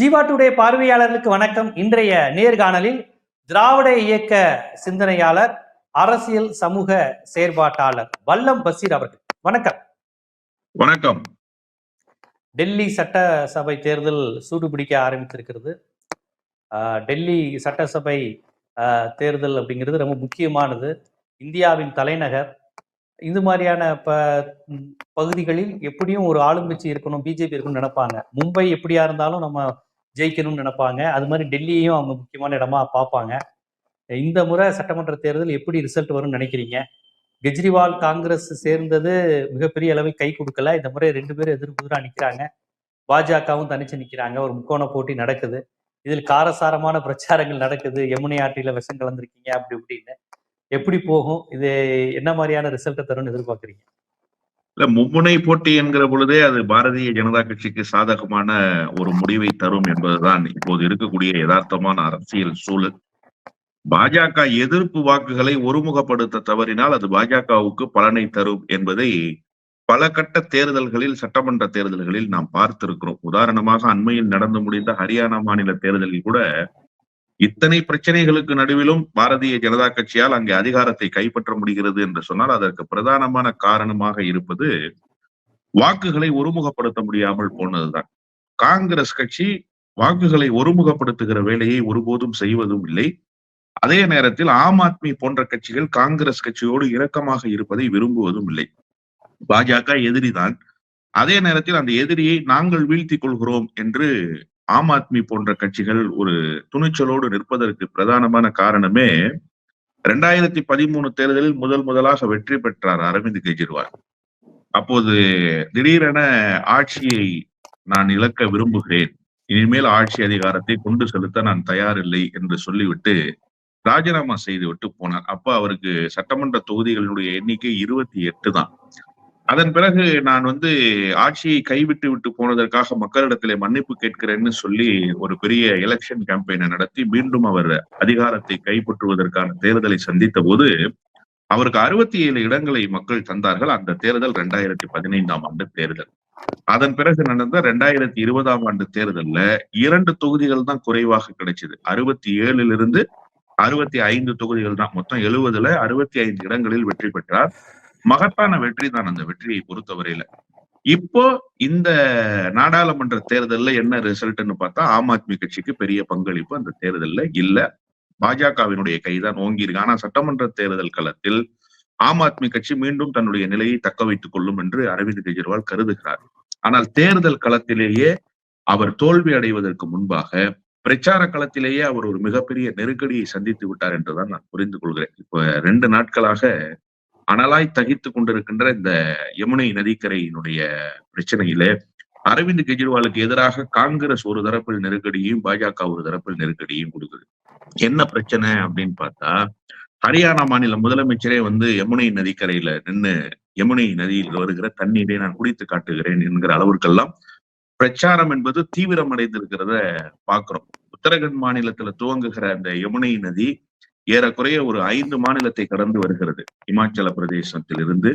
Jeeva today பார்வையாளர்களுக்கு வணக்கம். இன்றைய நேர்காணலில் திராவிட இயக்க சிந்தனையாளர் அரசியல் சமூக செயற்பாட்டாளர் வல்லம் பசீர் அவர்கள். வணக்கம். வணக்கம். டெல்லி சட்டசபை தேர்தல் சூடுபிடிக்க ஆரம்பித்திருக்கிறது. டெல்லி சட்டசபை தேர்தல் அப்படிங்கிறது ரொம்ப முக்கியமானது. இந்தியாவின் தலைநகர். இந்த மாதிரியான ப பகுதிகளில் எப்படியும் ஒரு ஆளுங்கட்சி இருக்கணும் பிஜேபி இருக்கணும்னு நினைப்பாங்க. மும்பை எப்படியா இருந்தாலும் நம்ம ஜெயிக்கணும்னு நினைப்பாங்க. அது மாதிரி டெல்லியையும் அவங்க முக்கியமான இடமா பார்ப்பாங்க. இந்த முறை சட்டமன்ற தேர்தல் எப்படி ரிசல்ட் வரும்னு நினைக்கிறீங்க? கெஜ்ரிவால் காங்கிரஸ் சேர்ந்தது மிகப்பெரிய அளவில் கை கொடுக்கல. இந்த முறை ரெண்டு பேரும் எதிர்ப்புதான் நிற்கிறாங்க பாஜகவும் தனிச்சு நிற்கிறாங்க ஒரு முக்கோண போட்டி நடக்குது. இதில் காரசாரமான பிரச்சாரங்கள் நடக்குது. யமுனை ஆற்றில விஷம் கலந்துருக்கீங்க அப்படி இப்படின்னு. எப்படி போகும்? இது என்ன மாதிரியான ரிசல்ட்டை தரும்னு எதிர்பார்க்குறீங்க? இல்ல மும்முனை போட்டி என்கிற பொழுதே அது பாரதிய ஜனதா கட்சிக்கு சாதகமான ஒரு முடிவை தரும் என்பதுதான் இப்போது இருக்கக்கூடிய யதார்த்தமான அரசியல் சூழல். பாஜக எதிர்ப்பு வாக்குகளை ஒருமுகப்படுத்த தவறினால் அது பாஜகவுக்கு பலனை தரும் என்பதை பல கட்ட தேர்தல்களில் சட்டமன்ற தேர்தல்களில் நாம் பார்த்திருக்கிறோம். உதாரணமாக அண்மையில் நடந்து முடிந்த ஹரியானா மாநில தேர்தலில் கூட இத்தனை பிரச்சனைகளுக்கு நடுவிலும் பாரதிய ஜனதா கட்சியால் அங்கே அதிகாரத்தை கைப்பற்ற முடிகிறது என்று சொன்னால் அதற்கு பிரதானமான காரணமாக இருப்பது வாக்குகளை ஒருமுகப்படுத்த முடியாமல் போனதுதான். காங்கிரஸ் கட்சி வாக்குகளை ஒருமுகப்படுத்துகிற வேலையை ஒருபோதும் செய்வதும் இல்லை. அதே நேரத்தில் ஆம் ஆத்மி போன்ற கட்சிகள் காங்கிரஸ் கட்சியோடு இரக்கமாக இருப்பதை விரும்புவதும் இல்லை. பாஜக எதிரிதான். அதே நேரத்தில் அந்த எதிரியை நாங்கள் வீழ்த்திக் கொள்கிறோம் என்று ஆம் ஆத்மி போன்ற கட்சிகள் ஒரு துணிச்சலோடு நிற்பதற்கு பிரதானமான காரணமே ரெண்டாயிரத்தி பதிமூணு தேர்தலில் முதல் முதலாக வெற்றி பெற்றார் அரவிந்த் கெஜ்ரிவால். அப்போது திடீரென ஆட்சியை நான் இழக்க விரும்புகிறேன். இனிமேல் ஆட்சி அதிகாரத்தை கொண்டு செலுத்த நான் தயாரில்லை என்று சொல்லிவிட்டு ராஜினாமா செய்து விட்டு போனார். அப்ப அவருக்கு சட்டமன்ற தொகுதிகளினுடைய எண்ணிக்கை இருபத்தி எட்டு தான். அதன் பிறகு நான் வந்து ஆட்சியை கைவிட்டு விட்டு போனதற்காக மக்களிடத்திலே மன்னிப்பு கேட்கிறேன்னு சொல்லி ஒரு பெரிய எலெக்ஷன் கேம்பெயினை நடத்தி மீண்டும் அவர் அதிகாரத்தை கைப்பற்றுவதற்கான தேர்தலை சந்தித்த போது அவருக்கு அறுபத்தி ஏழு இடங்களை மக்கள் தந்தார்கள். அந்த தேர்தல் ரெண்டாயிரத்தி பதினைந்தாம் ஆண்டு தேர்தல். அதன் பிறகு நடந்த ரெண்டாயிரத்தி இருபதாம் ஆண்டு தேர்தல்ல இரண்டு தொகுதிகள் தான் குறைவாக கிடைச்சது. அறுபத்தி ஏழுல இருந்து அறுபத்தி ஐந்து தொகுதிகள் தான். மொத்தம் எழுபதுல அறுபத்தி ஐந்து இடங்களில் வெற்றி பெற்றார். மகத்தான வெற்றி தான் அந்த வெற்றியை பொறுத்தவரையில. இப்போ இந்த நாடாளுமன்ற தேர்தல்ல என்ன ரிசல்ட்னு பார்த்தா ஆம் ஆத்மி கட்சிக்கு பெரிய பங்களிப்பு அந்த தேர்தல்ல இல்ல. பாஜகவினுடைய கைதான் ஓங்கி இருக்கு ஆனா சட்டமன்ற தேர்தல் களத்தில் ஆம் ஆத்மி கட்சி மீண்டும் தன்னுடைய நிலையை தக்க வைத்துக் கொள்ளும் என்று அரவிந்த் கெஜ்ரிவால் கருதுகிறார். ஆனால் தேர்தல் களத்திலேயே அவர் தோல்வி அடைவதற்கு முன்பாக பிரச்சார களத்திலேயே அவர் ஒரு மிகப்பெரிய நெருக்கடியை சந்தித்து விட்டார் என்றுதான் நான் புரிந்து கொள்கிறேன். இப்ப ரெண்டு நாட்களாக அனலாய் தகித்து கொண்டிருக்கின்ற இந்த யமுனை நதிக்கரையினுடைய பிரச்சனையிலே அரவிந்த் கெஜ்ரிவாலுக்கு எதிராக காங்கிரஸ் ஒரு தரப்பில் நெருக்கடியும் பாஜக ஒரு தரப்பில் நெருக்கடியும் கொடுக்குது. என்ன பிரச்சனை அப்படின்னு பார்த்தா ஹரியானா மாநில முதலமைச்சரே வந்து யமுனை நதிக்கரையில நின்னு யமுனை நதியில் வருகிற தண்ணீரை நான் குடித்து காட்டுகிறேன் என்கிற அளவிற்கெல்லாம் பிரச்சாரம் என்பது தீவிரமடைந்திருக்கிறத பாக்குறோம் உத்தரகண்ட் மாநிலத்துல துவங்குகிற அந்த யமுனை நதி ஏறக்குறைய ஒரு ஐந்து மாநிலத்தை கடந்து வருகிறது. இமாச்சல பிரதேசத்திலிருந்து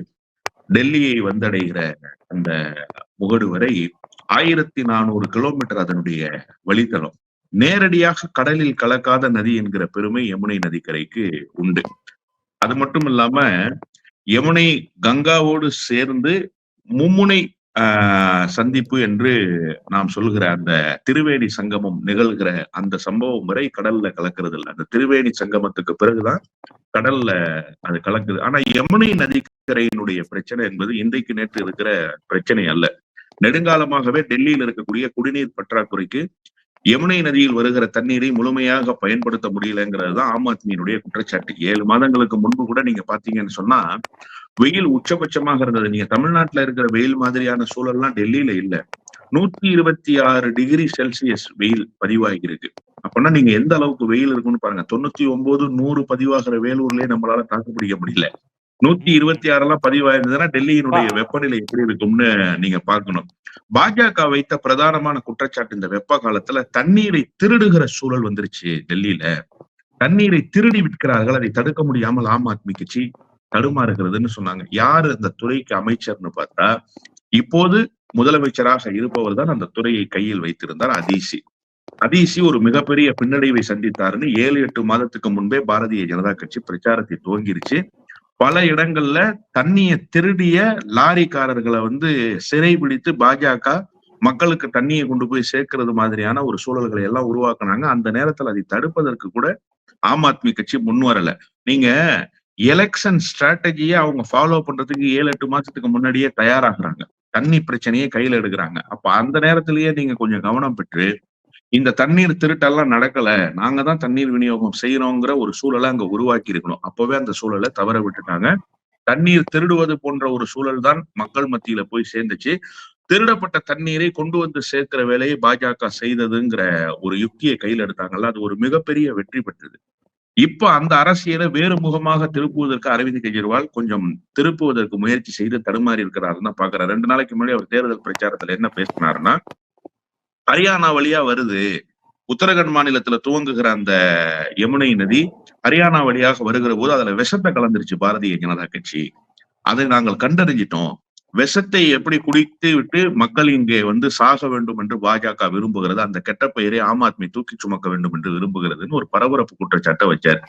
டெல்லியை வந்தடைகிற அந்த முகடு வரை ஆயிரத்தி நானூறு கிலோமீட்டர் அதனுடைய வழித்தடம் நேரடியாக கடலில் கலக்காத நதி என்கிற பெருமை யமுனை நதிக்கரைக்கு உண்டு. அது மட்டும் இல்லாம யமுனை கங்காவோடு சேர்ந்து மும்முனை சந்திப்பு என்று நாம் சொல்கிற அந்த திருவேணி சங்கமம் நிகழ்கிற அந்த சம்பவம் வரை கடல்ல கலக்கிறது இல்லை அந்த திருவேணி சங்கமத்துக்கு பிறகுதான் கடல்ல அது கலக்குது. ஆனா யமுனை நதிக்கரையினுடைய பிரச்சனை என்பது இன்றைக்கு நேற்று இருக்கிற பிரச்சனை அல்ல. நெடுங்காலமாகவே டெல்லியில் இருக்கக்கூடிய குடிநீர் பற்றாக்குறைக்கு யமுனை நதியில் வருகிற தண்ணீரை முழுமையாக பயன்படுத்த முடியலங்கிறது தான் ஆம் ஆத்மியினுடைய குற்றச்சாட்டு. ஏழு மாதங்களுக்கு முன்பு கூட நீங்க பாத்தீங்கன்னு சொன்னா வெயில் உச்சபட்சமாக இருந்தது. நீங்க தமிழ்நாட்டுல இருக்கிற வெயில் மாதிரியான சூழல்லாம் டெல்லியில இல்ல. நூத்தி இருபத்தி ஆறு டிகிரி செல்சியஸ் வெயில் பதிவாகி இருக்கு. அப்படின்னா நீங்க எந்த அளவுக்கு வெயில் இருக்குன்னு பாருங்க. தொண்ணூத்தி ஒன்பது நூறு பதிவாகிற வேலூர்லயே நம்மளால தாக்கு பிடிக்க முடியல. நூத்தி இருபத்தி ஆறெல்லாம் பதிவாயிருந்ததுன்னா டெல்லியினுடைய வெப்பநிலை எப்படி இருக்கும்னு நீங்க பார்க்கணும். பாஜக வைத்த பிரதானமான குற்றச்சாட்டு இந்த வெப்ப காலத்துல தண்ணீரை திருடுகிற சூழல் வந்துருச்சு டெல்லியில. தண்ணீரை திருடி விற்கிறார்கள். அதை தடுக்க முடியாமல் ஆம் ஆத்மி கட்சி தடுமாறுகிறதுன்னு சொன்னாங்க. யாரு அந்த துறைக்கு அமைச்சர்னு பார்த்தா இப்போது முதலமைச்சராக இருப்பவர் தான் அந்த துறையை கையில் வைத்திருந்தார் அதிசி அதீசி ஒரு மிகப்பெரிய பின்னடைவை சந்தித்தாருன்னு ஏழு எட்டு மாதத்துக்கு முன்பே பாரதிய ஜனதா கட்சி பிரச்சாரத்தை துவங்கிருச்சு. பல இடங்கள்ல தண்ணியை திருடிய லாரிக்காரர்களை வந்து சிறைபிடித்து பாஜக மக்களுக்கு தண்ணியை கொண்டு போய் சேர்க்கிறது மாதிரியான ஒரு சூழல்களை எல்லாம் உருவாக்குனாங்க. அந்த நேரத்துல அதை தடுப்பதற்கு கூட ஆம் ஆத்மி கட்சி முன் வரல. நீங்க எலெக்ஷன் ஸ்ட்ராட்டஜியை அவங்க ஃபாலோ பண்றதுக்கு ஏழு எட்டு மாசத்துக்கு முன்னாடியே தயாராகிறாங்க. தண்ணி பிரச்சனையை கையில எடுக்கிறாங்க. அப்ப அந்த நேரத்திலேயே நீங்க கொஞ்சம் கவனம் பெற்று இந்த தண்ணீர் திருட்டெல்லாம் நடக்கல நாங்க தான் தண்ணீர் விநியோகம் செய்யறோங்கிற ஒரு சூழலை அங்க உருவாக்கி இருக்கணும். அப்பவே அந்த சூழலை தவற விட்டுட்டாங்க. தண்ணீர் திருடுவது போன்ற ஒரு சூழல் தான் மக்கள் மத்தியில போய் சேர்ந்துச்சு. திருடப்பட்ட தண்ணீரை கொண்டு வந்து சேர்க்கிற வேலையை பாஜக செய்ததுங்கிற ஒரு யுக்தியை கையில் எடுத்தாங்கல்ல அது ஒரு மிகப்பெரிய வெற்றி பெற்றது. இப்ப அந்த அரசியலை வேறு முகமாக திருப்புவதற்கு அரவிந்த் கெஜ்ரிவால் கொஞ்சம் திருப்புவதற்கு முயற்சி செய்து தடுமாறி இருக்கிறாருன்னு தான் பாக்குறேன் ரெண்டு நாளைக்கு முன்னாடி அவர் தேர்தல் பிரச்சாரத்துல என்ன பேசினாருன்னா ஹரியானா வழியா வருது. உத்தரகண்ட் மாநிலத்துல துவங்குகிற அந்த யமுனை நதி ஹரியானா வழியாக வருகிற போது அதுல விஷத்தை கலந்துருச்சு பாரதிய ஜனதா கட்சி. அதை நாங்கள் கண்டறிஞ்சிட்டோம். விஷத்தை எப்படி குடித்து விட்டு மக்கள் இங்கே வந்து சாக வேண்டும் என்று பாஜக விரும்புகிறது அந்த கெட்ட பெயரை ஆம் ஆத்மி தூக்கி சுமக்க வேண்டும் என்று விரும்புகிறதுன்னு ஒரு பரபரப்பு குற்றச்சாட்டை வச்சார்.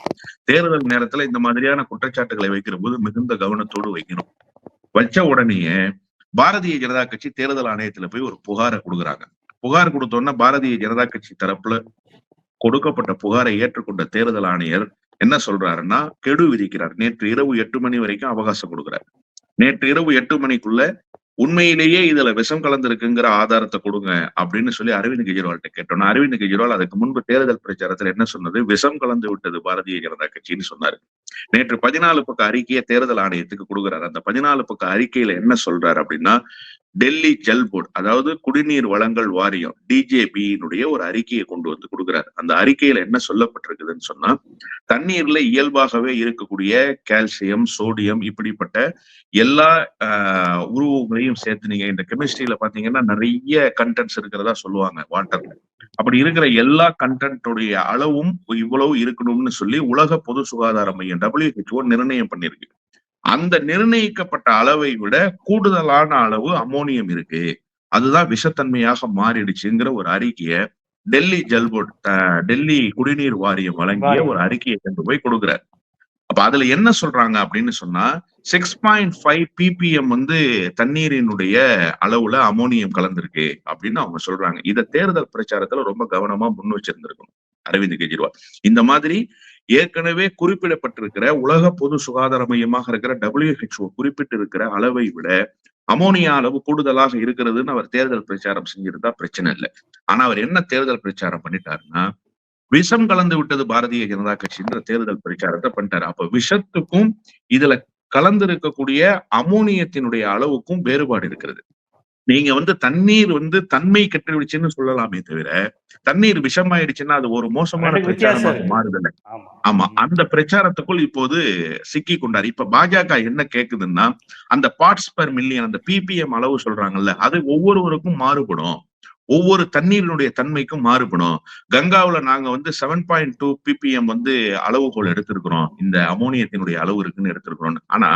தேர்தல் நேரத்துல இந்த மாதிரியான குற்றச்சாட்டுகளை வைக்கிற போது மிகுந்த கவனத்தோடு வைக்கணும். வச்ச உடனேயே பாரதிய ஜனதா கட்சி தேர்தல் ஆணையத்துல போய் ஒரு புகாரை கொடுக்குறாங்க. புகார் கொடுத்தோன்னா பாரதிய ஜனதா கட்சி தரப்புல கொடுக்கப்பட்ட புகாரை ஏற்றுக்கொண்ட தேர்தல் ஆணையர் என்ன சொல்றாருன்னா கெடு விதிக்கிறார். நேற்று இரவு எட்டு மணி வரைக்கும் அவகாசம் கொடுக்கிறார். நேற்று இரவு எட்டு மணிக்குள்ள உண்மையிலேயே இதுல விஷம் கலந்திருக்குங்கிற ஆதாரத்தை கொடுங்க அப்படின்னு சொல்லி அரவிந்த் கெஜ்ரிவால்கிட்ட கேட்டோம். அரவிந்த் கெஜ்ரிவால் அதுக்கு முன்பு தேர்தல் பிரச்சாரத்துல என்ன சொன்னது? விஷம் கலந்து விட்டது பாரதிய ஜனதா கட்சின்னு சொன்னாரு. நேற்று பதினாலு பக்க அறிக்கையை தேர்தல் ஆணையத்துக்கு கொடுக்குறாரு. அந்த பதினாலு பக்க அறிக்கையில என்ன சொல்றாரு அப்படின்னா டெல்லி ஜல் போர்டு அதாவது குடிநீர் வளங்கள் வாரியம் டிஜேபியினுடைய ஒரு அறிக்கையை கொண்டு வந்து கொடுக்குறாரு. அந்த அறிக்கையில என்ன சொல்லப்பட்டிருக்குதுன்னு சொன்னா தண்ணீர்ல இயல்பாகவே இருக்கக்கூடிய கால்சியம் சோடியம் இப்படிப்பட்ட எல்லா ஆஹ் உருவங்களையும் சேர்த்து நீங்க இந்த கெமிஸ்ட்ரியில பாத்தீங்கன்னா நிறைய கண்டென்ட்ஸ் இருக்கிறதா சொல்லுவாங்க வாட்டர்ல அப்படி இருக்கிற எல்லா கண்டென்ட்டுடைய அளவும் இவ்வளவு இருக்கணும்னு சொல்லி உலக பொது சுகாதார மையம் WHO நிர்ணயம் பண்ணிருக்கு. அந்த நிர்ணயிக்கப்பட்ட அளவை விட கூடுதலான அளவு அமோனியம் இருக்கு. அதுதான் விஷத்தன்மையாக மாறிடுச்சுங்கிற ஒரு அறிக்கையை டெல்லி ஜல் போர்டு அஹ், டெல்லி குடிநீர் வாரியம் வழங்கிய. ஒரு அறிக்கையை கொண்டு போய் கொடுக்குறாரு. அப்ப அதுல என்ன சொல்றாங்க அப்படின்னு சொன்னா சிக்ஸ் பாயிண்ட் ஃபைவ் பிபிஎம் வந்து தண்ணீரினுடைய அளவுல அமோனியம் கலந்திருக்கு அப்படின்னு அவங்க சொல்றாங்க. இத தேர்தல் பிரச்சாரத்துல ரொம்ப கவனமா முன் வச்சிருந்திருக்கணும். அரவிந்த் கெஜ்ரிவால். இந்த மாதிரி ஏற்கனவே குறிப்பிடப்பட்டிருக்கிற உலக பொது சுகாதார மையமாக இருக்கிற டபிள்யூஹெச்ஓ குறிப்பிட்டு இருக்கிற அளவை விட அமோனியா அளவு கூடுதலாக இருக்கிறதுன்னு அவர் தேர்தல் பிரச்சாரம் செஞ்சிருந்தா பிரச்சனை இல்லை. ஆனா அவர் என்ன தேர்தல் பிரச்சாரம் பண்ணிட்டாருன்னா விஷம் கலந்து விட்டது பாரதிய ஜனதா கட்சின்ற தேர்தல் பிரச்சாரத்தை பண்ணிட்டாரு. அப்ப விஷத்துக்கும் இதுல கலந்து இருக்கக்கூடிய அமோனியத்தினுடைய அளவுக்கும் வேறுபாடு இருக்கிறது. நீங்க வந்து தண்ணீர் வந்து தன்மை கெட்டுடுச்சுன்னு சொல்லலாமே தவிர தண்ணீர் விஷமாயிடுச்சுன்னா அது ஒரு மோசமான பிரச்சாரமாக. மாறுதல்ல ஆமா. அந்த பிரச்சாரத்துக்குள் இப்போது சிக்கி கொண்டார் இப்ப பாஜக என்ன கேக்குதுன்னா அந்த பார்ட்ஸ் பெர் மில்லியன் அந்த பிபிஎம் அளவு சொல்றாங்கல்ல அது ஒவ்வொருவருக்கும் மாறுபடும். ஒவ்வொரு தண்ணீரினுடைய தன்மைக்கும் மாறுபடும். கங்காவுல நாங்க வந்து செவன் பாயிண்ட் டூ பிபிஎம் வந்து அளவுகோல் எடுத்திருக்கிறோம். இந்த அமோனியத்தினுடைய அளவு இருக்குன்னு எடுத்திருக்கிறோம் ஆனா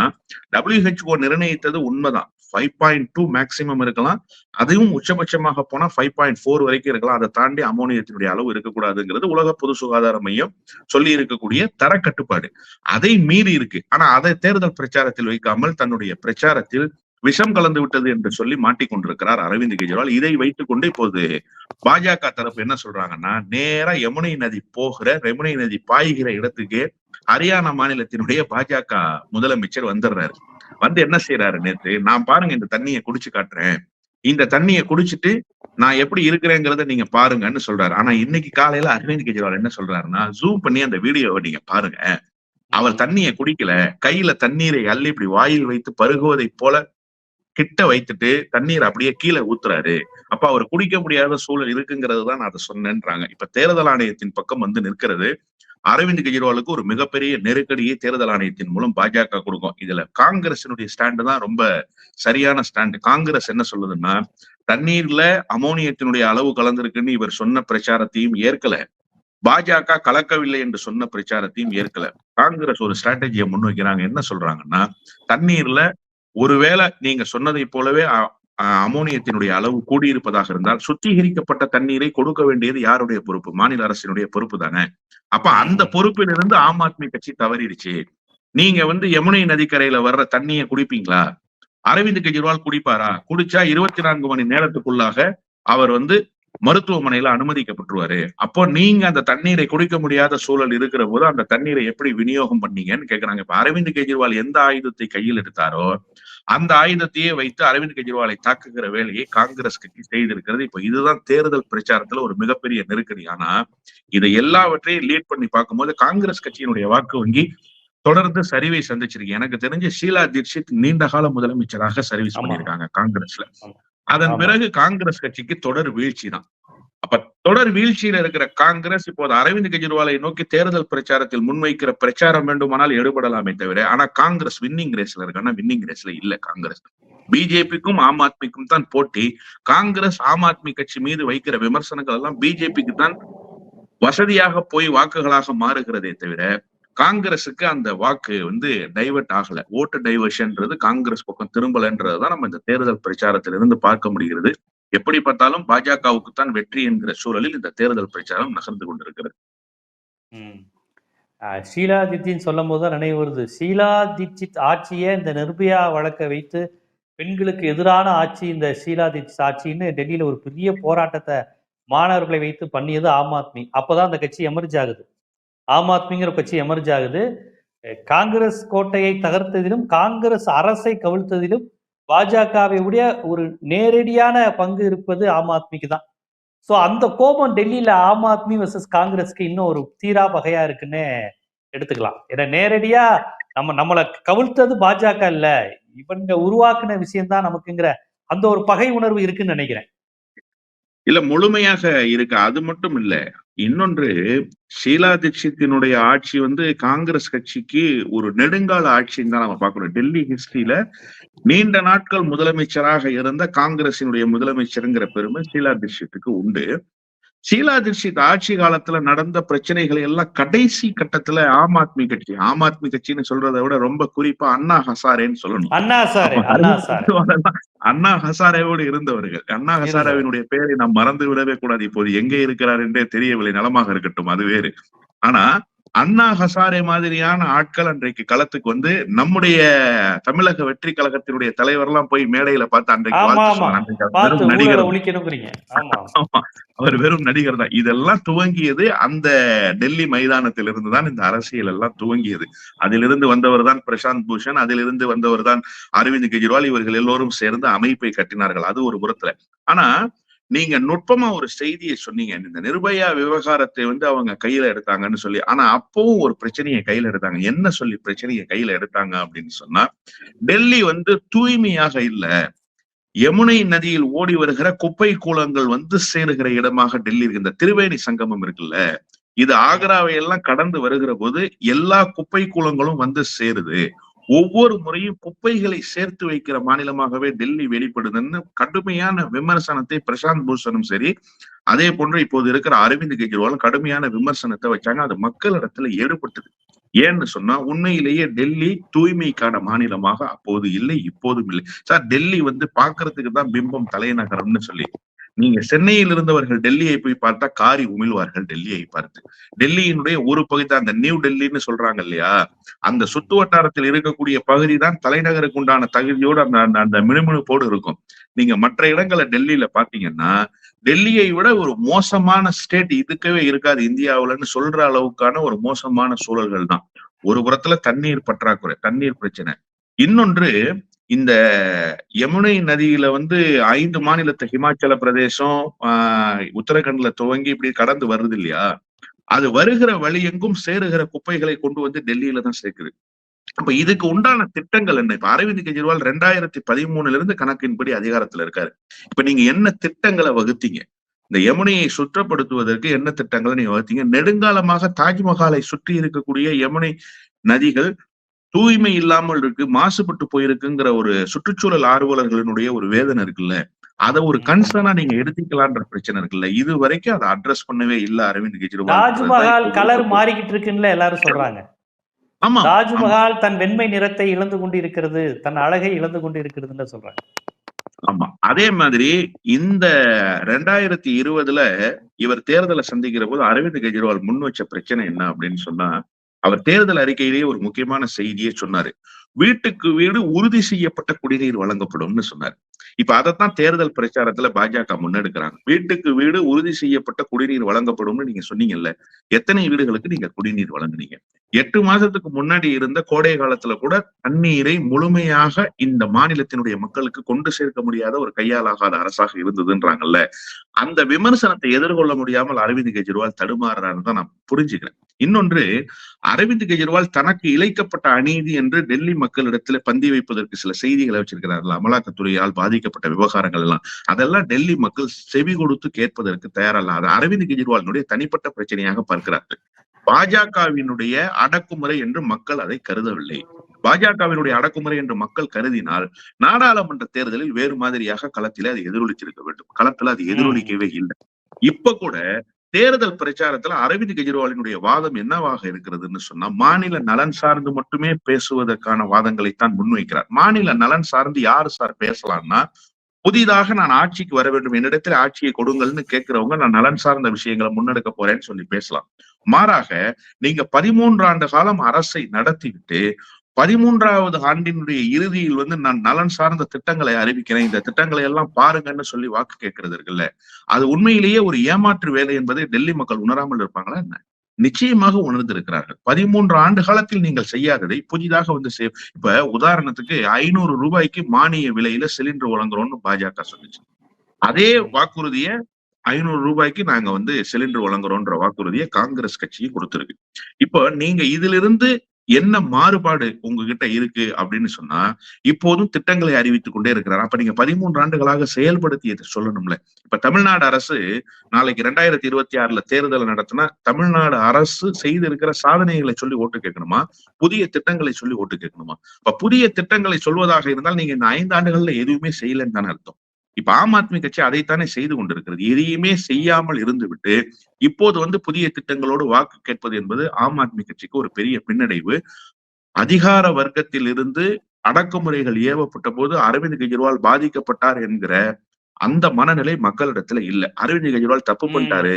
WHO நிர்ணயித்தது உண்மைதான். ஃபைவ் பாயிண்ட் டூ மேக்சிமம் இருக்கலாம். அதையும் உச்சபட்சமாக போனா ஃபைவ் பாயிண்ட் ஃபோர் வரைக்கும் இருக்கலாம். அதை தாண்டி அமோனியத்தினுடைய அளவு இருக்கக்கூடாதுங்கிறது உலக பொது சுகாதார மையம் சொல்லி இருக்கக்கூடிய தர கட்டுப்பாடு. அதை மீறி இருக்கு. ஆனா அதை தேர்தல் பிரச்சாரத்தில் வைக்காமல் தன்னுடைய பிரச்சாரத்தில் விஷம் கலந்து விட்டது என்று சொல்லி மாட்டிக்கொண்டிருக்கிறார் அரவிந்த் கெஜ்ரிவால். இதை வைத்துக் கொண்டு இப்போது பாஜக தரப்பு என்ன சொல்றாங்கன்னா நேரா யமுனை நதி போகிற யமுனை நதி பாய்கிற இடத்துக்கு ஹரியானா மாநிலத்தினுடைய பாஜக முதலமைச்சர் வந்துடுறாரு. வந்து என்ன செய்யறாரு நேத்து? நான் பாருங்க இந்த தண்ணியை குடிச்சு காட்டுறேன். இந்த தண்ணியை குடிச்சிட்டு நான் எப்படி இருக்கிறேங்கிறத நீங்க பாருங்கன்னு சொல்றாரு. ஆனா இன்னைக்கு காலையில அரவிந்த் கெஜ்ரிவால் என்ன சொல்றாருன்னா ஜூம் பண்ணி அந்த வீடியோவை நீங்க பாருங்க. அவர் தண்ணியை குடிக்கல. கையில தண்ணீரை அள்ளி இப்படி வாயில் வைத்து பருகுவதை போல கிட்ட வைத்துட்டு தண்ணீர் அப்படியே கீழே ஊத்துறாரு. அப்ப அவர் குடிக்க முடியாத சூழல் இருக்குங்கிறது தான் நான் அதை சொன்னேன்றாங்க. இப்ப தேர்தல் ஆணையத்தின் பக்கம் வந்து நிற்கிறது. அரவிந்த் கெஜ்ரிவாலுக்கு ஒரு மிகப்பெரிய நெருக்கடியை தேர்தல் ஆணையத்தின் மூலம் பாஜக கொடுக்கும். இதுல காங்கிரசினுடைய ஸ்டாண்டு தான் ரொம்ப சரியான ஸ்டாண்டு. காங்கிரஸ் என்ன சொல்லுதுன்னா தண்ணீர்ல அமோனியத்தினுடைய அளவு கலந்திருக்குன்னு இவர் சொன்ன பிரச்சாரத்தையும் ஏற்கல. பாஜக கலக்கவில்லை என்று சொன்ன பிரச்சாரத்தையும் ஏற்கல. காங்கிரஸ் ஒரு ஸ்ட்ராட்டஜியை முன்வைக்கிறாங்க. என்ன சொல்றாங்கன்னா தண்ணீர்ல ஒருவேளை நீங்க சொன்னதை போலவே அமோனியத்தினுடைய அளவு கூடியிருப்பதாக இருந்தால் சுத்திகரிக்கப்பட்ட தண்ணீரை கொடுக்க வேண்டியது யாருடைய பொறுப்பு? மாநில அரசினுடைய பொறுப்பு தானே. அப்ப அந்த பொறுப்பிலிருந்து ஆம் ஆத்மி கட்சி தவறிடுச்சு. நீங்க வந்து யமுனை நதிக்கரையில வர்ற தண்ணியை குடிப்பீங்களா? அரவிந்த் கெஜ்ரிவால் குடிப்பாரா? குடிச்சா இருபத்தி நான்கு மணி நேரத்துக்குள்ளாக அவர் வந்து மருத்துவமனையில அனுமதிக்கப்பட்டுருவாரு. அப்போ நீங்க அந்த தண்ணீரை குடிக்க முடியாத சூழல் இருக்கிற போது அந்த தண்ணீரை எப்படி விநியோகம் பண்ணீங்கன்னு கேக்குறாங்க. இப்ப அரவிந்த் கெஜ்ரிவால் எந்த ஆயுதத்தை கையில் எடுத்தாரோ அந்த ஆயுதத்தையே வைத்து அரவிந்த் கெஜ்ரிவாலை தாக்குகிற வேலையை காங்கிரஸ் கட்சி செய்திருக்கிறது. இப்ப இதுதான் தேர்தல் பிரச்சாரத்துல ஒரு மிகப்பெரிய நெருக்கடி. ஆனா இதை எல்லாவற்றையும் லீட் பண்ணி பார்க்கும்போது காங்கிரஸ் கட்சியினுடைய வாக்கு வங்கி தொடர்ந்து சரிவை சந்திச்சிருக்கு. எனக்கு தெரிஞ்சு ஷீலா தீட்சித் நீண்ட கால முதலமைச்சராக சர்வீஸ். பண்ணியிருக்காங்க காங்கிரஸ்ல. அதன். பிறகு காங்கிரஸ் கட்சிக்கு தொடர் வீழ்ச்சி தான் அப்ப தொடர் வீழ்ச்சியில இருக்கிற காங்கிரஸ் இப்போது அரவிந்த் கெஜ்ரிவாலை நோக்கி தேர்தல் பிரச்சாரத்தில் முன்வைக்கிற பிரச்சாரம் வேண்டுமானால் எடுபடலாமே தவிர ஆனா காங்கிரஸ் வின்னிங் ரேஸ்ல இருக்கான்னா வின்னிங் ரேஸ்ல இல்ல காங்கிரஸ். பிஜேபிக்கும் ஆம் ஆத்மிக்கும் தான் போட்டி. காங்கிரஸ் ஆம் ஆத்மி கட்சி மீது வைக்கிற விமர்சனங்கள் எல்லாம் பிஜேபிக்கு தான் வசதியாக போய் வாக்குகளாக மாறுகிறதே தவிர காங்கிரஸுக்கு அந்த வாக்கு வந்து டைவர்ட் ஆகல. ஓட்டு டைவர்ஷன்ன்றது காங்கிரஸ் பக்கம் திரும்பலன்றதுதான் நம்ம இந்த தேர்தல் பிரச்சாரத்திலிருந்து பார்க்க முடிகிறது. எப்படி பார்த்தாலும் பாஜகவுக்கு தான் வெற்றி என்கிற சூழலில் இந்த தேர்தல் பிரச்சாரம் நகர்ந்து கொண்டிருக்கிறது. ம். ஷீலா சொல்லும் போது தான் நினைவு வருது. ஷீலா தீட்சித் ஆட்சியை இந்த நிர்பயா வழக்கை வைத்து பெண்களுக்கு எதிரான ஆட்சி இந்த ஷீலா தீட்சித் ஆட்சின்னு டெல்லியில ஒரு பெரிய போராட்டத்தை மாணவர்களை வைத்து பண்ணியது ஆம் ஆத்மி. அப்பதான் அந்த கட்சி எமர்ஜ் ஆகுது. ஆம் ஆத்மிங்கிற கட்சி எமர்ஜ் ஆகுது. காங்கிரஸ் கோட்டையை தகர்த்ததிலும் காங்கிரஸ் அரசை கவிழ்த்ததிலும் பாஜகவை உடைய ஒரு நேரடியான பங்கு இருப்பது ஆம் ஆத்மிக்கு தான். ஸோ அந்த கோபம் டெல்லியில ஆம் ஆத்மி வர்சஸ் காங்கிரஸ்க்கு இன்னும் ஒரு தீரா பகையா இருக்குன்னு எடுத்துக்கலாம். ஏன்னா நேரடியா நம்ம நம்மளை கவிழ்த்தது பாஜக இல்ல. இவங்க உருவாக்குன விஷயம்தான் நமக்குங்கிற அந்த ஒரு பகை உணர்வு இருக்குன்னு நினைக்கிறேன். இல்ல முழுமையாக இருக்கு. அது மட்டும் இல்ல. இன்னொன்று ஷீலா தீட்சித்தினுடைய ஆட்சி வந்து காங்கிரஸ் கட்சிக்கு ஒரு நெடுங்கால ஆட்சின்னு தான் நம்ம பார்க்கணும். டெல்லி ஹிஸ்டரியில நீண்ட நாட்கள் முதலமைச்சராக இருந்த காங்கிரசினுடைய முதலமைச்சருங்கிற பெருமை ஷீலா தீட்சித்துக்கு உண்டு. ஷீலா தீட்சித் ஆட்சி காலத்துல நடந்த பிரச்சனைகளை எல்லாம் கடைசி கட்டத்துல ஆம் ஆத்மி கட்சி ஆம் ஆத்மி கட்சின்னு சொல்றதை விட ரொம்ப குறிப்பா அண்ணா ஹசாரேன்னு சொல்லணும். அண்ணா ஹசாரேவோடு இருந்தவர்கள். அண்ணா ஹசாரேவினுடைய பெயரை நாம் மறந்து விடவே கூடாது. இப்போது எங்கே இருக்கிறார் என்றே தெரியவில்லை. நலமாக இருக்கட்டும் அது வேறு. ஆனா அண்ணா ஹசாரே மாதிரியான ஆட்கள் அன்றைக்கு களத்துக்கு வந்து நம்முடைய தமிழக வெற்றி கழகத்தினுடைய தலைவர் எல்லாம் போய் மேடையில பார்த்து அன்றைக்கு வெறும் நடிகர். அவர் வெறும் நடிகர் தான். இதெல்லாம் துவங்கியது அந்த டெல்லி மைதானத்திலிருந்து தான் இந்த அரசியல் எல்லாம் துவங்கியது. அதிலிருந்து வந்தவர் தான் பிரசாந்த் பூஷன் அதிலிருந்து வந்தவர் தான் அரவிந்த் கெஜ்ரிவால். இவர்கள் எல்லோரும் சேர்ந்து அமைப்பை கட்டினார்கள். அது ஒரு புறத்துல. ஆனா நீங்க நுட்பமா ஒரு செய்தியை சொன்னீங்க. இந்த நிர்பயா விவகாரத்தை வந்து அவங்க கையில எடுத்தாங்கன்னு சொல்லி ஆனா அப்பவும் ஒரு பிரச்சனையை கையில எடுத்தாங்க. என்ன சொல்லி பிரச்சனையை கையில எடுத்தாங்க அப்படின்னு சொன்னா டெல்லி வந்து தூய்மையாக இல்ல. யமுனை நதியில் ஓடி வருகிற குப்பை கூலங்கள் வந்து சேருகிற இடமாக டெல்லி இருக்கு. இந்த திரிவேணி சங்கமம் இருக்குல்ல இது ஆக்ராவை எல்லாம் கடந்து வருகிற போது எல்லா குப்பை கூலங்களும் வந்து சேருது. ஒவ்வொரு முறையும் குப்பைகளை சேர்த்து வைக்கிற மாநிலமாகவே டெல்லி வெளிப்படுதுன்னு கடுமையான விமர்சனத்தை பிரசாந்த் பூஷனும் சரி அதே போன்று இப்போது இருக்கிற அரவிந்த் கெஜ்ரிவாலும் கடுமையான விமர்சனத்தை வச்சாங்க. அது மக்களிடத்துல ஏற்பட்டது ஏன்னு சொன்னா உண்மையிலேயே டெல்லி தூய்மைக்கான மாநிலமாக அப்போது இல்லை இப்போதும் இல்லை. சார் டெல்லி வந்து பாக்குறதுக்கு தான் பிம்பம் தலைநகரம்னு சொல்லி நீங்க சென்னையில் இருந்தவர்கள் டெல்லியை போய் பார்த்தா காரி உமிழ்வார்கள் டெல்லியை பார்த்து. டெல்லியினுடைய ஒரு பகுதி தான் அந்த நியூ டெல்லின்னு சொல்றாங்க இல்லையா? அந்த சுத்து வட்டாரத்தில் இருக்கக்கூடிய பகுதி தான் தலைநகருக்கு உண்டான தகுதியோடு அந்த அந்த- அந்த மினுமினுப்போடு இருக்கும். நீங்க மற்ற இடங்களை டெல்லியில பாத்தீங்கன்னா டெல்லியை விட ஒரு மோசமான ஸ்டேட் இதுக்கவே இருக்காது. இந்தியாவுலன்னு சொல்ற அளவுக்கான ஒரு மோசமான சூழல்கள் தான். ஒரு புறத்துல தண்ணீர் பற்றாக்குறை தண்ணீர் பிரச்சனை. இன்னொன்று இந்த யமுனை நதியில வந்து ஐந்து மாநிலத்தை ஹிமாச்சல பிரதேசம் உத்தரகண்ட்ல துவங்கி இப்படி கடந்து வருது இல்லையா? அது வருகிற வழி எங்கும் சேருகிற குப்பைகளை கொண்டு வந்து டெல்லியில தான் சேர்க்குது. அப்ப இதுக்கு உண்டான திட்டங்கள் என்ன? இப்ப அரவிந்த் கெஜ்ரிவால் ரெண்டாயிரத்தி பதிமூணுல இருந்து கணக்கின்படி அதிகாரத்துல இருக்காரு. இப்ப நீங்க என்ன திட்டங்களை வகுத்தீங்க? இந்த யமுனையை சுற்றப்படுத்துவதற்கு என்ன திட்டங்களை நீங்க வகுத்தீங்க? நெடுங்காலமாக தாஜ்மஹாலை சுற்றி இருக்கக்கூடிய யமுனை நதிகள் தூய்மை இல்லாமல் இருக்கு மாசுபட்டு போயிருக்குங்கிற ஒரு சுற்றுச்சூழல் ஆர்வலர்களினுடைய ஒரு வேதனை இருக்குல்ல? அதை ஒரு கன்சர்னா நீங்க எடுத்துக்கலான்ற பிரச்சனை இருக்குல்ல? இது வரைக்கும் அதை அட்ரஸ் பண்ணவே இல்ல அரவிந்த் கெஜ்ரிவால். தாஜ்மஹால் கலர் மாறிக்கிட்டு இருக்குன்னு எல்லாரும் சொல்றாங்க. ஆமா. தாஜ்மஹால் தன் வெண்மை நிறத்தை இழந்து கொண்டு இருக்கிறது தன் அழகை இழந்து கொண்டு இருக்கிறதுன்னு சொல்றாங்க. ஆமா. அதே மாதிரி இந்த ரெண்டாயிரத்தி இருபதுல இவர் தேர்தலை சந்திக்கிற போது அரவிந்த் கெஜ்ரிவால் முன் வச்ச பிரச்சனை என்ன அப்படின்னு சொன்னா அவர் தேர்தல் அறிக்கையிலேயே ஒரு முக்கியமான செய்தியே சொன்னாரு. வீட்டுக்கு வீடு உறுதி செய்யப்பட்ட குடிநீர் வழங்கப்படும்னு சொன்னார். இப்ப அதைத்தான் தேர்தல் பிரச்சாரத்துல பாஜக முன்னெடுக்கிறாங்க. வீட்டுக்கு வீடு உறுதி செய்யப்பட்ட குடிநீர் வழங்கப்படும்னு நீங்க சொன்னீங்கல்ல எத்தனை வீடுகளுக்கு நீங்க குடிநீர் வழங்குனீங்க? எட்டு மாசத்துக்கு முன்னாடி இருந்த கோடை காலத்துல கூட தண்ணீரை முழுமையாக இந்த மாநிலத்தினுடைய மக்களுக்கு கொண்டு சேர்க்க முடியாத ஒரு கையாலாகாத அரசாக இருந்ததுன்றாங்கல்ல அந்த விமர்சனத்தை எதிர்கொள்ள முடியாமல் அரவிந்த் கெஜ்ரிவால் தடுமாறுறாருன்னு தான் நான் புரிஞ்சுக்கிறேன். இன்னொன்று அரவிந்த் கெஜ்ரிவால் தனக்கு இழைக்கப்பட்ட அநீதி என்று டெல்லி மக்களிடத்துல பந்தி வைப்பதற்கு சில செய்திகளை வச்சிருக்கிறார்கள். அமலாக்கத்துறையால் பாதிக்கப்பட்ட விவகாரங்கள் எல்லாம். அதெல்லாம் டெல்லி மக்கள் செவி கொடுத்து கேட்பதற்கு தயாரல்ல. அது அரவிந்த் கெஜ்ரிவாலினுடைய தனிப்பட்ட பிரச்சனையாக பார்க்கிறார்கள். பாஜகவினுடைய அடக்குமுறை என்று மக்கள் அதை கருதவில்லை. பாஜகவினுடைய அடக்குமுறை என்று மக்கள் கருதினால் நாடாளுமன்ற தேர்தலில் வேறு மாதிரியாக களத்திலே அது எதிரொலிச்சிருக்க வேண்டும். களத்துல அது எதிரொலிக்கவே இல்லை. இப்ப கூட தேர்தல் பிரச்சாரத்துல அரவிந்த் கெஜ்ரிவாலினுடைய வாதம் என்னவாக இருக்கிறதுன்னு சொன்னா மாநில நலன் சார்ந்து மட்டுமே பேசுவதற்கான வாதங்களை தான் முன்வைக்கிறார். மாநில நலன் சார்ந்து யாரு சார் பேசலாம்னா புதிதாக நான் ஆட்சிக்கு வர வேண்டும் என்னிடத்தில் ஆட்சியை கொடுங்கள்னு கேட்கிறவங்க நான் நலன் சார்ந்த விஷயங்களை முன்னெடுக்க போறேன்னு சொல்லி பேசலாம். மாறாக நீங்க பதிமூன்று ஆண்டு காலம் அரசை நடத்திவிட்டு பதிமூன்றாவது ஆண்டினுடைய இறுதியில் வந்து நான் நலன் சார்ந்த திட்டங்களை அறிவிக்கிறேன். இந்த திட்டங்களை எல்லாம் பாருங்கன்னு சொல்லி வாக்கு கேட்கறது இருக்குல்ல. அது உண்மையிலேயே ஒரு ஏமாற்று வேலை என்பதை டெல்லி மக்கள் உணராமல் இருப்பாங்களா என்ன? நிச்சயமாக உணர்ந்திருக்கிறார்கள். பதிமூன்று ஆண்டு காலத்தில் நீங்கள் செய்யாததை புதிதாக வந்து செய் இப்ப உதாரணத்துக்கு ஐநூறு ரூபாய்க்கு மானிய விலையில சிலிண்டர் வழங்குறோம்னு பாஜக சொல்லிச்சு. அதே வாக்குறுதியை ஐநூறு ரூபாய்க்கு நாங்க வந்து சிலிண்டர் வழங்குறோம்ன்ற வாக்குறுதியை காங்கிரஸ் கட்சியும் கொடுத்திருக்கு. இப்போ நீங்க இதிலிருந்து என்ன மாறுபாடு உங்ககிட்ட இருக்கு அப்படின்னு சொன்னா இப்போதும் திட்டங்களை அறிவித்துக் கொண்டே இருக்கிறார். அப்ப நீங்க பதிமூன்று ஆண்டுகளாக செயல்படுத்தியது சொல்லணும்ல. இப்ப தமிழ்நாடு அரசு நாளைக்கு ரெண்டாயிரத்தி இருபத்தி ஆறுல தேர்தல் நடத்தினா தமிழ்நாடு அரசு செய்திருக்கிற சாதனைகளை சொல்லி ஓட்டு கேட்கணுமா? புதிய திட்டங்களை சொல்லி ஓட்டு கேட்கணுமா? இப்ப புதிய திட்டங்களை சொல்வதாக இருந்தால் நீங்க இந்த ஐந்து ஆண்டுகள்ல எதுவுமே செய்யலன்னு தானே அர்த்தம். இப்ப ஆம் ஆத்மி கட்சி அதைத்தானே செய்து கொண்டிருக்கிறது. எதையுமே செய்யாமல் இருந்துவிட்டு இப்போது வந்து புதிய திட்டங்களோடு வாக்கு கேட்பது என்பது ஆம் ஆத்மி கட்சிக்கு ஒரு பெரிய பின்னடைவு. அதிகார வர்க்கத்தில் இருந்து அடக்குமுறைகள் ஏவப்பட்ட போது அரவிந்த் கெஜ்ரிவால் பாதிக்கப்பட்டார் என்கிற அந்த மனநிலை மக்களிடத்துல இல்ல. அரவிந்த் கெஜ்ரிவால் தப்பு பண்ணிட்டாரு.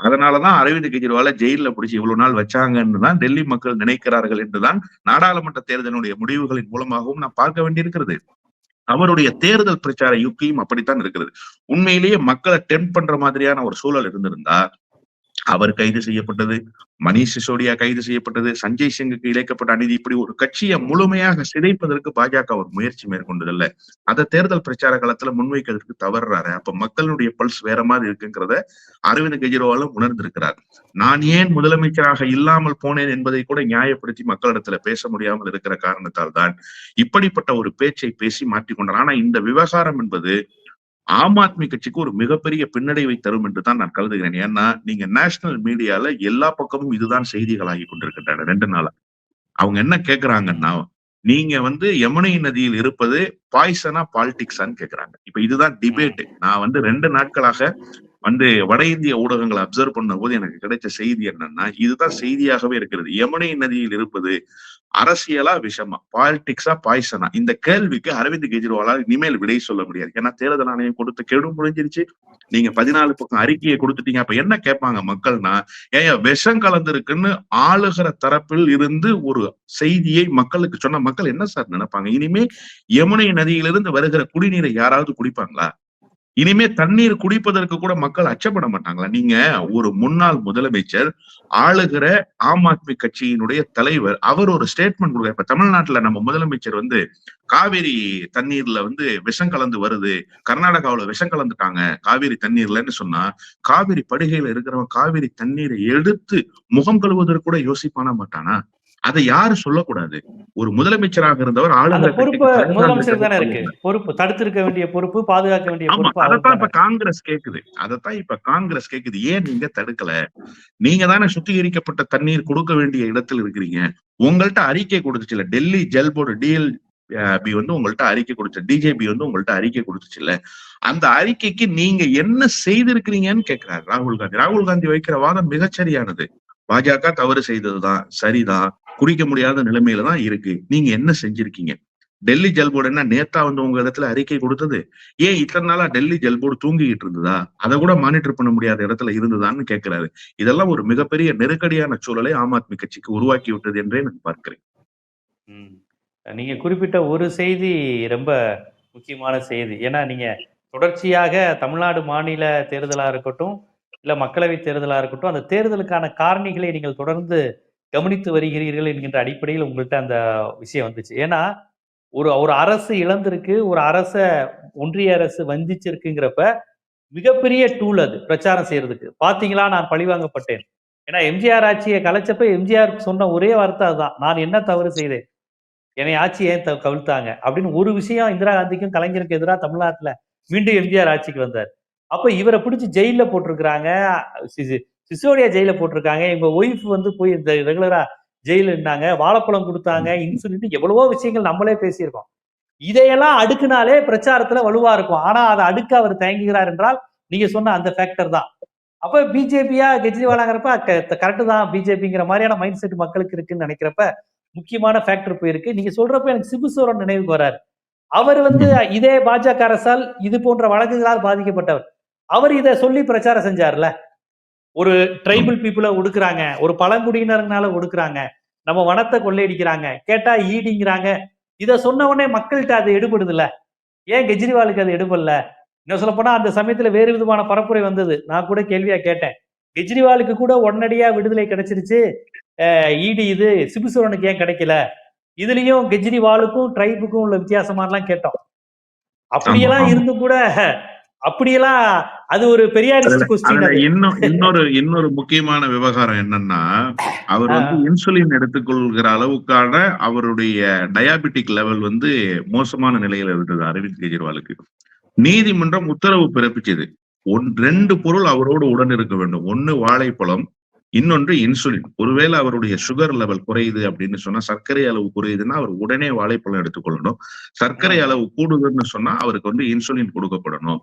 அதனாலதான் அரவிந்த் கெஜ்ரிவால ஜெயில பிடிச்சி இவ்வளவு நாள் வச்சாங்கன்னு தான் டெல்லி மக்கள் நினைக்கிறார்கள் என்றுதான் நாடாளுமன்ற தேர்தலுடைய முடிவுகளின் மூலமாகவும் நான் பார்க்க வேண்டியிருக்கிறது. அவருடைய தேர்தல் பிரச்சார யுக்தியும் அப்படித்தான் இருக்கிறது. உண்மையிலேயே மக்களை டெம்ப் பண்ற மாதிரியான ஒரு சூழல் இருந்திருந்தா அவர் கைது செய்யப்பட்டது மணிஷ் சிசோடியா கைது செய்யப்பட்டது சஞ்சய் சிங்குக்கு இழைக்கப்பட்ட அநீதி இப்படி ஒரு கட்சியை முழுமையாக சிதைப்பதற்கு பாஜக ஒரு முயற்சி மேற்கொண்டதில்ல. அதை தேர்தல் பிரச்சார காலத்துல முன்வைக்கிறதுக்கு தவறுறாரு. அப்ப மக்களுடைய பல்ஸ் வேற மாதிரி இருக்குங்கிறத அரவிந்த் கெஜ்ரிவாலும் உணர்ந்திருக்கிறார். நான் ஏன் முதலமைச்சராக இல்லாமல் போனேன் என்பதை கூட நியாயப்படுத்தி மக்களிடத்துல பேச முடியாமல் இருக்கிற காரணத்தால் தான் இப்படிப்பட்ட ஒரு பேச்சை பேசி மாற்றிக்கொண்டார். ஆனா இந்த விவகாரம் என்பது ஆம் ஆத்மி கட்சிக்கு ஒரு மிகப்பெரிய பின்னடைவை தரும் என்று தான் நான் கருதுகிறேன். ஏன்னா நீங்க நேஷனல் மீடியால எல்லா பக்கமும் இதுதான் செய்திகளாகி கொண்டிருக்கின்றன ரெண்டு நாளா. அவங்க என்ன கேக்குறாங்கன்னா நீங்க வந்து யமுனை நதியில் இருப்பது பாய்சனா பாலிடிக்ஸான்னு கேக்குறாங்க. இப்ப இதுதான் டிபேட் நான் வந்து ரெண்டு நாட்களாக வந்து வட இந்திய ஊடகங்களை அப்சர்வ் பண்ண போது எனக்கு கிடைச்ச செய்தி என்னன்னா இதுதான் செய்தியாகவே இருக்கிறது. யமுனை நதியில் இருப்பது அரசியலா விஷமா? பாலிடிக்ஸா பாய்சனா இந்த கேள்விக்கு அரவிந்த் கெஜ்ரிவாலால் இனிமேல் விடை சொல்ல முடியாது. ஏன்னா தேர்தல் ஆணையம் கொடுத்த கெடு முடிஞ்சிருச்சு. நீங்க பதினாலு பக்கம் அறிக்கையை கொடுத்துட்டீங்க. அப்ப என்ன கேட்பாங்க மக்கள்னா ஏன் விஷம் கலந்திருக்குன்னு ஆளுகிற தரப்பில் இருந்து ஒரு செய்தியை மக்களுக்கு சொன்ன மக்கள் என்ன சார் நினைப்பாங்க? இனிமே யமுனை நதியிலிருந்து வருகிற குடிநீரை யாராவது குடிப்பாங்களா? இனிமே தண்ணீர் குடிப்பதற்கு கூட மக்கள் அச்சப்பட மாட்டாங்களா? நீங்க ஒரு முன்னாள் முதலமைச்சர் ஆளுகிற ஆம் ஆத்மி கட்சியினுடைய தலைவர் அவர் ஒரு ஸ்டேட்மெண்ட் கொடுக்க இப்ப தமிழ்நாட்டுல நம்ம முதலமைச்சர் வந்து காவேரி தண்ணீர்ல வந்து விஷம் கலந்து வருது. கர்நாடகாவில விஷம் கலந்துட்டாங்க. காவிரி தண்ணீர்லன்னு சொன்னா காவிரி படுகையில இருக்கிறவன் காவிரி தண்ணீரை எடுத்து முகம் கழுவுவதற்கு கூட யோசிப்பானா மாட்டானா? அதை யாரு சொல்லக்கூடாது. ஒரு முதலமைச்சராக இருந்தவர் ஆளுநர் பொறுப்பு முதலமைச்சர் தானே இருக்கு? பொறுப்பு தடுத்திருக்க வேண்டிய பொறுப்பு பாதுகாக்க வேண்டிய பொறுப்பு அதத்தான் இப்ப காங்கிரஸ் கேக்குது. அதத்தான் இப்ப காங்கிரஸ் கேக்குது. ஏன் நீங்க தடுக்கல? நீங்க தானே சுத்திகரிக்கப்பட்ட தண்ணீர் கொடுக்க வேண்டிய இடத்துல இருக்கிறீங்க. உங்கள்ட்ட அறிக்கை கொடுத்துச்சுல Delhi Jal Board DL B வந்து உங்கள்ட்ட அறிக்கை கொடுத்து டிஜேபி வந்து உங்கள்ட்ட அறிக்கை கொடுத்துச்சுல்ல அந்த அறிக்கைக்கு நீங்க என்ன செய்திருக்கிறீங்கன்னு கேக்குறாரு ராகுல் காந்தி. ராகுல் காந்தி வைக்கிற வாதம் மிகச்சரியானது. பாஜக தவறு செய்ததுதான். சரிதான். குறிக்க முடியாத நிலைமையில தான் இருக்கு. நீங்க என்ன செஞ்சிருக்கீங்க? டெல்லி ஜல் போர்டு என்ன நேத்தா வந்து உங்க இடத்துல அறிக்கை கொடுத்தது? ஏன் இத்தனை நாளா டெல்லி ஜல் போர்டு தூங்கிக்கிட்டு இருந்ததா? அதை கூட மானிட்டர் பண்ண முடியாத இடத்துல இருந்ததான்னு கேட்கிறாரு இதெல்லாம் ஒரு மிகப்பெரிய நெருக்கடியான சூழலை ஆம் ஆத்மி கட்சிக்கு உருவாக்கி விட்டது என்றே நான் பார்க்கிறேன். நீங்க குறிப்பிட்ட ஒரு செய்தி ரொம்ப முக்கியமான செய்தி. ஏன்னா நீங்க தொடர்ச்சியாக தமிழ்நாடு மாநில தேர்தலா இருக்கட்டும் இல்ல மக்களவை தேர்தலா இருக்கட்டும் அந்த தேர்தலுக்கான காரணிகளை நீங்கள் தொடர்ந்து கவனித்து வருகிறீர்கள் என்கின்ற அடிப்படையில் உங்கள்கிட்ட அந்த விஷயம் வந்துச்சு. ஏன்னா ஒரு ஒரு அரசு இழந்திருக்கு ஒரு அரச ஒன்றிய அரசு வஞ்சிச்சிருக்குங்கிறப்ப மிகப்பெரிய டூல் அது பிரச்சாரம் செய்யறதுக்கு. பாத்தீங்களா? நான் பழிவாங்கப்பட்டேன் ஏன்னா எம்ஜிஆர் ஆட்சியை கலைச்சப்ப எம்ஜிஆர் சொன்ன ஒரே வார்த்தை அதுதான். நான் என்ன தவறு செய்தேன்? என்னை ஆட்சி ஏன் த- கவிழ்த்தாங்க? அப்படின்னு ஒரு விஷயம் இந்திரா காந்திக்கும் கலைஞருக்கு எதிராக தமிழ்நாட்டுல மீண்டும் எம்ஜிஆர் ஆட்சிக்கு வந்தார். அப்போ இவரை பிடிச்சி ஜெயில போட்டிருக்கிறாங்க. சி- சிசோடியா ஜெயில போட்டிருக்காங்க. எங்க ஒய்ஃப் வந்து போய் இந்த ரெகுலரா ஜெயில இருந்தாங்க வாழைப்பழம் கொடுத்தாங்க. இன்சுலின் எவ்வளவோ விஷயங்கள் நம்மளே பேசியிருக்கோம். இதையெல்லாம் அடுக்குனாலே பிரச்சாரத்துல வலுவா இருக்கும். ஆனா அதை அடுக்க அவர் தயங்குகிறார் என்றால் நீங்க சொன்ன அந்த ஃபேக்டர் தான். அப்ப பிஜேபியா கெஜ்ரிவாலாங்கிறப்ப கரெக்ட் தான் பிஜேபிங்கிற மாதிரியான மைண்ட் செட் மக்களுக்கு இருக்குன்னு நினைக்கிறப்ப முக்கியமான ஃபேக்டர் போயிருக்கு. நீங்க சொல்றப்ப எனக்கு சிபு சோரன் நினைவுக்கு வராரு. அவர் வந்து இதே பாஜக அரசால் இது போன்ற வழக்குகளால் பாதிக்கப்பட்டவர். அவர் இதை சொல்லி பிரச்சாரம் செஞ்சார்ல. ஒரு ட்ரைபிள் பீப்புளை ஒடுக்குறாங்க. ஒரு பழங்குடியினருனால ஒடுக்குறாங்க. நம்ம வனத்தை கொள்ளையடிக்கிறாங்க. கேட்டா ஈடிங்கிறாங்க. இத சொன்ன உடனே மக்கள்கிட்ட அது எடுபடுது இல்ல ஏன் கெஜ்ரிவாலுக்கு அது எடுபடல? இன்னும் சொல்ல போனா அந்த சமயத்துல வேறு விதமான பரப்புரை வந்தது. நான் கூட கேள்வியா கேட்டேன். கெஜ்ரிவாலுக்கு கூட உடனடியா விடுதலை கிடைச்சிருச்சு. இடி இது சிபுசோரனுக்கு ஏன் கிடைக்கல? இதுலயும் கெஜ்ரிவாலுக்கும் ட்ரைபுக்கும் உள்ள வித்தியாசமாலாம் கேட்டோம். அப்படியெல்லாம். இருந்து கூட அப்படியெல்லாம் அது ஒரு பெரியாரிஸ்ட் கொஸ்டின் இன்னும் இன்னொரு இன்னொரு முக்கியமான விவகாரம் என்னன்னா அவர் வந்து இன்சுலின் எடுத்துக்கொள்கிற அளவுக்கான அவருடைய டயாபெட்டிக் லெவல் வந்து மோசமான நிலையில இருந்தது அரவிந்த் கெஜ்ரிவாலுக்கு. நீதிமன்றம் உத்தரவு பிறப்பிச்சது. ஒன் ரெண்டு பொருள் அவரோடு உடன் இருக்க வேண்டும். ஒன்னு வாழைப்பழம் இன்னொன்று இன்சுலின். ஒருவேளை அவருடைய சுகர் லெவல் குறையுது அப்படின்னு சொன்னா சர்க்கரை அளவு குறையுதுன்னா அவர் உடனே வாழைப்பழம் எடுத்துக்கொள்ளணும். சர்க்கரை அளவு கூடுதுன்னு சொன்னா அவருக்கு வந்து இன்சுலின் கொடுக்கப்படணும்.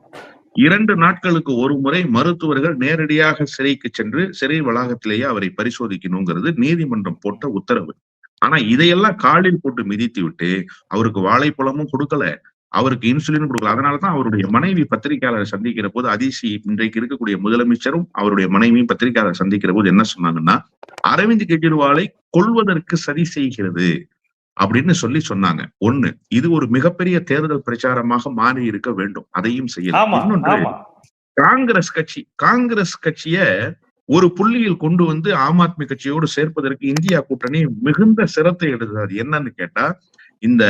இரண்டு நாட்களுக்கு ஒரு முறை மருத்துவர்கள் நேரடியாக சிறைக்கு சென்று சிறை வளாகத்திலேயே அவரை பரிசோதிக்கணுங்கிறது நீதிமன்றம் போட்ட உத்தரவு. ஆனா இதையெல்லாம் காலில் போட்டு மிதித்து விட்டு அவருக்கு வாழைப்பழமும் கொடுக்கல. அவருக்கு இன்சுலின் கொடுக்கல. அதனாலதான் அவருடைய மனைவி பத்திரிகையாளர் சந்திக்கிற போது அதிசி இன்றைக்கு இருக்கக்கூடிய முதலமைச்சரும் அவருடைய மனைவியும் பத்திரிகையாளர் சந்திக்கிற போது என்ன சொன்னாங்கன்னா அரவிந்த் கெஜ்ரிவாலை கொல்வதற்கு சதி செய்கிறது அப்படின்னு சொல்லி சொன்னாங்க. ஒண்ணு இது ஒரு மிகப்பெரிய தேர்தல் பிரச்சாரமாக மாறி இருக்க வேண்டும். அதையும் செய்யலாம் இன்னொன்று காங்கிரஸ் கட்சி காங்கிரஸ் கட்சிய ஒரு புள்ளியில் கொண்டு வந்து ஆம் ஆத்மி கட்சியோடு சேர்ப்பதற்கு இந்தியா கூட்டணி மிகுந்த சிரத்தை அது என்னன்னு கேட்டா இந்த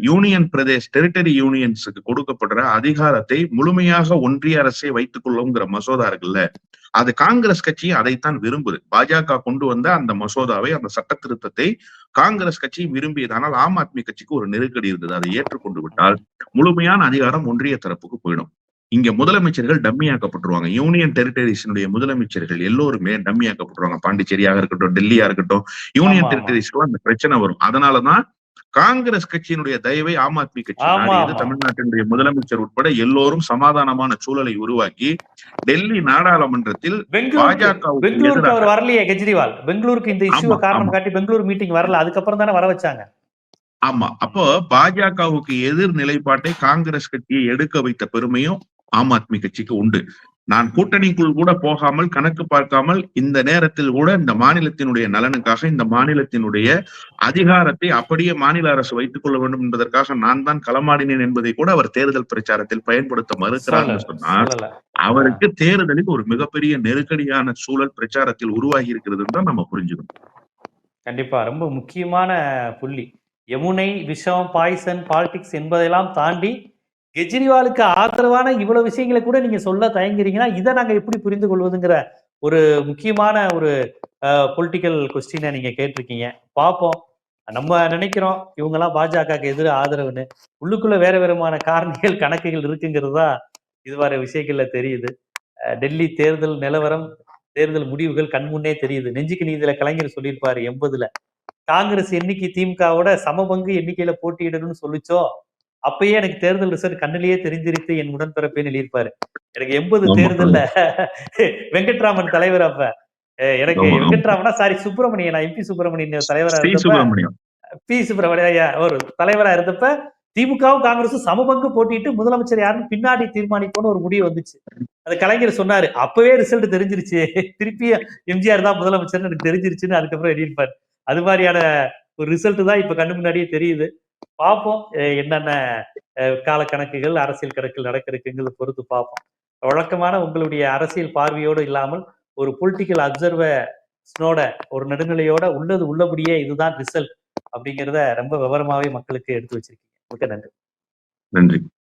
யூனியன் பிரதேஷ் டெரிட்டரி யூனியன்ஸுக்கு கொடுக்கப்படுற அதிகாரத்தை முழுமையாக ஒன்றிய அரசே வைத்துக் கொள்ளுங்கிற மசோதா இருக்குல்ல அது காங்கிரஸ் கட்சி அதைத்தான் விரும்புது. பாஜக கொண்டு வந்த அந்த மசோதாவை அந்த சட்ட திருத்தத்தை காங்கிரஸ் கட்சி விரும்பியது. ஆனால் ஆம் ஆத்மி கட்சிக்கு ஒரு நெருக்கடி இருந்தது. அதை ஏற்றுக்கொண்டு விட்டால் முழுமையான அதிகாரம் ஒன்றிய தரப்புக்கு போயிடும். இங்க முதலமைச்சர்கள் டம்மியாக்கப்பட்டுருவாங்க. யூனியன் டெரிட்டரிஸினுடைய முதலமைச்சர்கள் எல்லோருமே டம்மியாக்கப்பட்டுருவாங்க. பாண்டிச்சேரியாக இருக்கட்டும் டெல்லியா இருக்கட்டும் யூனியன். டெரிட்டரிஸ்க்குலாம் அந்த பிரச்சனை வரும். அதனாலதான் காங்கிரஸ் கட்சியினுடைய தயவை ஆம் ஆத்மி கட்சி. தமிழ்நாட்டினுடைய முதலமைச்சர் உட்பட எல்லோரும் சமாதானமான சூழலை உருவாக்கி டெல்லி நாடாளுமன்றத்தில் பெங்களூருக்கு அவர் வரலையே கெஜ்ரிவால் பெங்களூருக்கு இந்த இஷ்யூவை ஆமா, காரணம். காட்டி பெங்களூர் மீட்டிங் வரல அதுக்கப்புறம் தானே வர வச்சாங்க ஆமா அப்போ பாஜகவுக்கு எதிர் நிலைப்பாட்டை காங்கிரஸ் கட்சியை எடுக்க வைத்த பெருமையும் ஆம் ஆத்மி கட்சிக்கு உண்டு நான் கூட்டணிக்குள் கூட போகாமல் கணக்கு பார்க்காமல் இந்த நேரத்தில் கூட இந்த மாநிலத்தினுடைய நலனுக்காக இந்த மாநிலத்தினுடைய அதிகாரத்தை அப்படியே மாநில அரசு வைத்துக் கொள்ள வேண்டும் என்பதற்காக நான் தான் களமாடினேன் என்பதை கூட அவர் தேர்தல் பிரச்சாரத்தில் பயன்படுத்த சொன்னார் சொல்லல அவருக்கு தேர்தலில் ஒரு மிகப்பெரிய நெருக்கடியான சூழல் பிரச்சாரத்தில் உருவாகி இருக்கிறதுன்னு தான் நம்ம புரிஞ்சுக்கணும். கண்டிப்பா ரொம்ப முக்கியமான புள்ளி. யமுனை விஷம் பாய்சன் பாலிடிக்ஸ் என்பதையெல்லாம் தாண்டி கெஜ்ரிவாலுக்கு ஆதரவான இவ்வளவு விஷயங்களை கூட நீங்க சொல்ல தயங்குறீங்கன்னா இதை நாங்க எப்படி புரிந்து கொள்வதுங்கிற ஒரு முக்கியமான ஒரு பொலிட்டிக்கல் கொஸ்டினை நீங்க கேட்டிருக்கீங்க. பார்ப்போம். நம்ம நினைக்கிறோம் இவங்கெல்லாம் பாஜகவுக்கு எதிர ஆதரவுன்னு. உள்ளுக்குள்ள வேற விதமான காரணிகள் கணக்குகள் இருக்குங்கிறது தான் இது வர விஷயங்கள்ல தெரியுது. டெல்லி தேர்தல் நிலவரம் தேர்தல் முடிவுகள் கண்முன்னே தெரியுது. நெஞ்சுக்கு நீதியில கலைஞர் சொல்லியிருப்பாரு எண்பதுல. காங்கிரஸ் எண்ணிக்கை திமுகவோட சமபங்கு எண்ணிக்கையில போட்டியிடணும்னு சொல்லிச்சோ? அப்பயே எனக்கு தேர்தல் ரிசல்ட் கண்ணிலேயே தெரிஞ்சிருத்து என் உடன்பிறப்பேன்னு எழுதியிருப்பாரு எனக்கு எண்பது. தேர்தல்ல வெங்கட்ராமன் தலைவர் அப்ப. எனக்கு. வெங்கட்ராமனா சாரி சுப்பிரமணியன் எம்பி சுப்பிரமணியன் தலைவரா இருந்தப்ப பி சுப்பிரமணியா ஒரு தலைவரா இருந்தப்ப திமுகவும் காங்கிரஸும் சமபங்கு போட்டிட்டு முதலமைச்சர் யாருன்னு பின்னாடி தீர்மானிப்போம்னு ஒரு முடிவு வந்துச்சு. அது கலைஞர் சொன்னாரு அப்பவே ரிசல்ட் தெரிஞ்சிருச்சு. திருப்பி எம்ஜிஆர் தான் முதலமைச்சர்னு எனக்கு தெரிஞ்சிருச்சுன்னு அதுக்கப்புறம் எழுதியிருப்பாரு. அது மாதிரியான ஒரு ரிசல்ட் தான் இப்ப கண்ணு முன்னாடியே தெரியுது. பார்ப்போம் என்னென்ன அஹ் காலக்கணக்குகள் அரசியல் கணக்குகள் நடக்கிறதுங்கிறத பொறுத்து பார்ப்போம் வழக்கமான உங்களுடைய அரசியல் பார்வையோடு இல்லாமல் ஒரு பொலிட்டிக்கல் அப்சர்வர்ஸ்னோட ஒரு நடுநிலையோட உள்ளது உள்ளபடியே இதுதான் ரிசல்ட் அப்படிங்கிறத ரொம்ப விவரமாவே மக்களுக்கு எடுத்து வச்சிருக்கீங்க. மிக்க நன்றி. நன்றி.